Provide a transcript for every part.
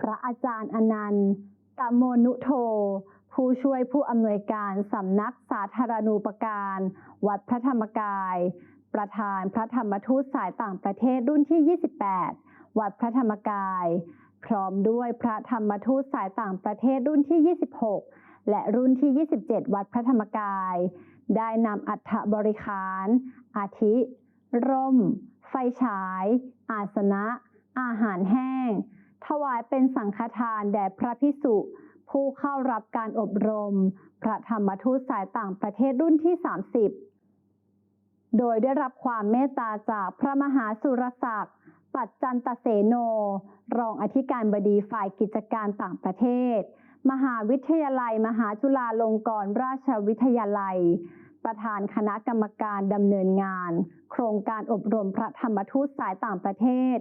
พระอาจารย์อนันต์กโมนุโท ผู้ช่วยผู้อำนวยการสำนักสาธารณูปการ วัดพระธรรมกาย ประธานพระธรรมทูตสายต่างประเทศรุ่นที่ 28 วัดพระธรรมกาย พร้อมด้วยพระธรรมทูตสายต่างประเทศรุ่นที่ 26 และรุ่นที่ 27 วัดพระธรรมกาย ได้นำอัฐบริขาร อาทิ ร่ม ไฟฉาย อาสนะ อาหารแห้ง ถวายเป็นสังฆทานแด่พระพิสุ ผู้เข้ารับการอบรม พระธรรมทูตสายต่างประเทศรุ่นที่ 30 โดยได้รับความเมตตาจากพระมหาสุรศักดิ์ ปัจจันตเสโน รองอธิการบดีฝ่ายกิจการต่างประเทศ มหาวิทยาลัย มหาจุฬาลงกรณราชวิทยาลัย ประธานคณะกรรมการดำเนินงาน โครงการอบรมพระธรรมทูตสายต่างประเทศ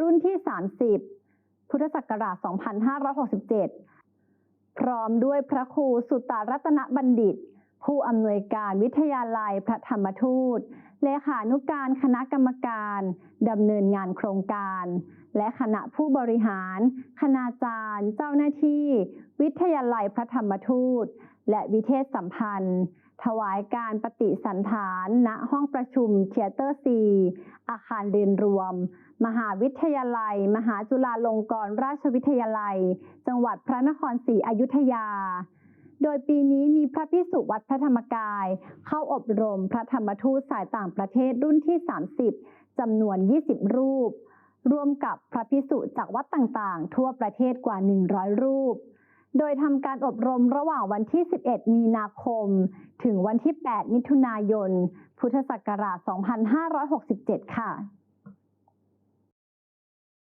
รุ่นที่ 30 พุทธศักราช 2567 พร้อมด้วยพระครูสุตตารัตนบัณฑิต ผู้อำนวยการวิทยาลัยพระธรรมทูต เลขานุการคณะกรรมการดำเนินงานโครงการ และคณะผู้บริหาร คณาจารย์ เจ้าหน้าที่ วิทยาลัยพระธรรมทูต และวิเทศสัมพันธ์ ถวายการปฏิสันฐาน ณ ห้องประชุมเทียเตอร์ซีอาคารเรียนรวม มหาวิทยาลัย มหาจุฬาลงกรณราชวิทยาลัย จังหวัดพระนครศรีอยุธยา โดยปีนี้มีพระพิสุวัดพระธรรมกาย เข้าอบรมพระธรรมทูตสายต่างประเทศรุ่นที่ 30จำนวน 20 รูป ร่วมกับพระพิสุจากวัดต่างๆ ทั่วประเทศกว่า 100 รูป โดยทำการอบรมระหว่างวันที่ 11 มีนาคม ถึงวันที่ 8 มิถุนายน พุทธศักราช 2567 ค่ะ